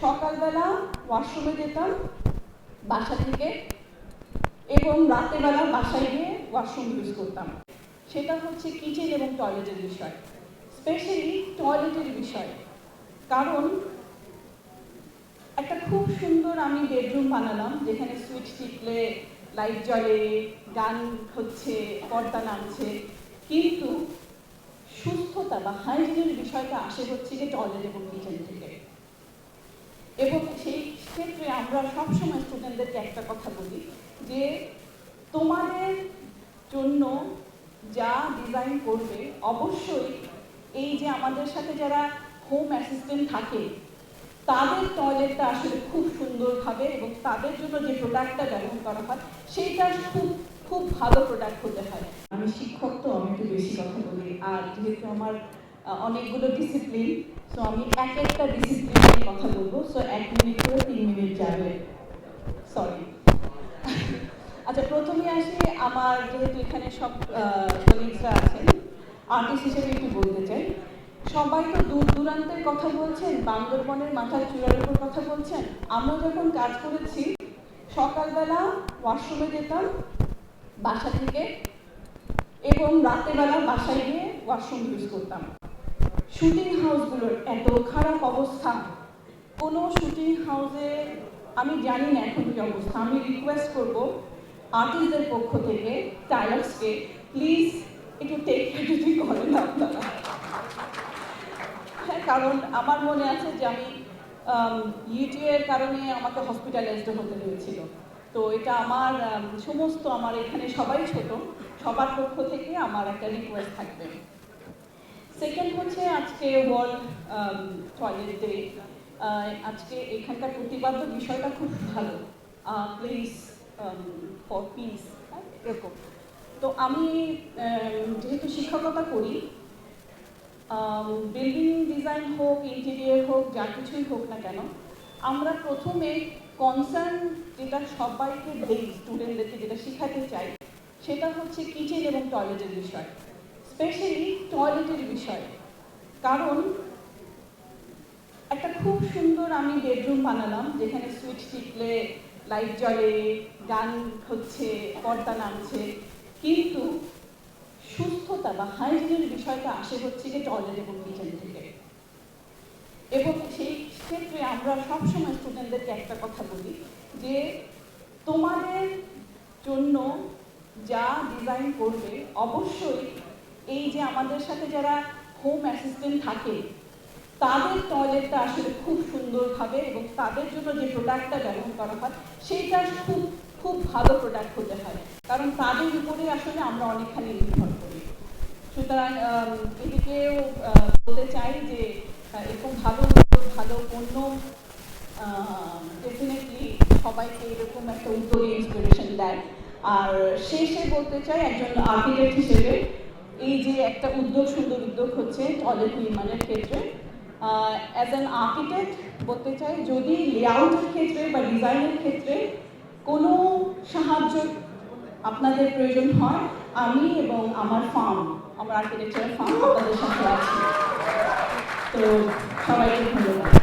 সকালবেলা ওয়াশরুমে যেতাম, বাসা থেকে, এবং রাতেবেলা বাসায় গিয়ে ওয়াশরুম ইউজ করতাম। সেটা হচ্ছে কিচেন এবং টয়লেটের বিষয়। স্পেশালি টয়লেটের বিষয়। কারণ একটা খুব সুন্দর আমি বেডরুম বানালাম, যেখানে সুইচ টিপলে লাইট জ্বলে, গান হচ্ছে, পর্দা নামছে। কিন্তু সুস্থতা বা হাইজিনের বিষয়টা আসে হচ্ছে যে টয়লেট এবং কিচেন থেকে এবং সেই ক্ষেত্রে আমরা সবসময় স্টুডেন্টদেরকে একটা কথা বলি যে তোমাদের জন্য যা ডিজাইন করবে, অবশ্যই এই যে আমাদের সাথে যারা হোম অ্যাসিস্ট্যান্ট থাকে, তাদের টয়লেটটা আসলে খুব সুন্দরভাবে এবং তাদের জন্য যে প্রোডাক্টটা ব্যবহার করা হয় সেইটা খুব খুব ভালো প্রোডাক্ট হতে হয় আমি শিক্ষক তো, আমি একটু বেশি কথা বলি। আর যেহেতু আমার অনেকগুলো ডিসিপ্লিন সো আমি এক একটা ডিসিপ্লিন নিয়ে কথা বলব। সো এক মিনিট করে তিন মিনিট যাবে। সরি আচ্ছা প্রথমে আসি আমার, যেহেতু এখানে সব কলিগসরা আছেন আর্টিস্ট হিসেবে একটু বলতে চাই। সবাই তো দূর দূরান্তের কথা বলছেন, বান্দরবনের মাথার চূড়ার উপর কথা বলছেন। আমরা যখন কাজ করেছি, সকালবেলা ওয়াশরুমে যেতাম, বাসা থেকে, এবং রাতেবেলা বাসায় গিয়ে ওয়াশরুম ইউজ করতাম। শুটিং হাউসগুলোর এত খারাপ অবস্থা। কোনো শুটিং হাউসে আমি জানি না এখন কি অবস্থা। আমি রিকোয়েস্ট করব আর্টিস্টদের পক্ষ থেকে টাইলার্সকে প্লিজ একটু টেক যদি করেন আপনারা। হ্যাঁ কারণ আমার মনে আছে যে আমি ইউটিউবের কারণে আমাকে হসপিটালাইজড হতে হয়েছিল। তো এটা আমার সমস্ত আমার এখানে সবাই ছোট। সবার পক্ষ থেকে আমার একটা রিকোয়েস্ট থাকবে। সেকেন্ড হচ্ছে আজকে ওয়ার্ল্ড টয়লেট ডে আজকে এখানকার প্রতিবাদ্য বিষয়টা খুব ভালো। প্লিজ ফর পিস এরকম। তো আমি যেহেতু শিক্ষকতা করি বিল্ডিং ডিজাইন হোক ইন্টেরিয়ার হোক, যা কিছুই হোক না কেন, আমরা প্রথমে কনসার্ন যেটা সবাইকে দেই স্টুডেন্টদেরকে যেটা শেখাতে চাই, সেটা হচ্ছে কিচেন এবং টয়লেটের বিষয়। স্পেশালি টয়লেটের বিষয়। কারণ একটা খুব সুন্দর আমি বেডরুম বানালাম, যেখানে সুইচ টিপলে লাইট জ্বলে, গান হচ্ছে, পর্দা নামছে। কিন্তু সুস্থতা বা হাইজিনের বিষয়টা আসে হচ্ছে যে টয়লেট এবং কিচেন থেকে। এবং সেই ক্ষেত্রে আমরা সবসময় স্টুডেন্টদেরকে একটা কথা বলি যে তোমাদের জন্য যা ডিজাইন করবে অবশ্যই এই যে আমাদের সাথে যারা হোম অ্যাসিস্ট্যান্ট থাকে, তাদের টয়লেটটা আসলে খুব সুন্দরভাবে এবং তাদের জন্য যে প্রোডাক্টটা ব্যবহার করা হয় সেইটা খুব খুব ভালো প্রোডাক্ট হতে হয়। কারণ তাদের উপরে আসলে আমরা অনেকখানি নির্ভর করি। সুতরাং এদিকেও বলতে চাই যে এরকম ভালো ভালো পণ্য ডেফিনেটলি সবাইকে এরকম একটা উদ্যোগে ইন্সপিরেশন দেয়। আর শেষে বলতে চাই একজন আর্কিটেক্ট হিসেবে এই যে একটা উদ্যোগ, সুন্দর উদ্যোগ হচ্ছে টয়লেট নির্মাণের ক্ষেত্রে। অ্যাজ অ্যান আর্কিটেক্ট বলতে চাই, যদি লেআউটের ক্ষেত্রে বা ডিজাইনের ক্ষেত্রে কোনো সাহায্য আপনাদের প্রয়োজন হয়, আমি এবং আমার ফার্ম আমার আর্কিটেকচার ফার্ম আপনাদের সাথে আছি। তো সবাইকে ধন্যবাদ।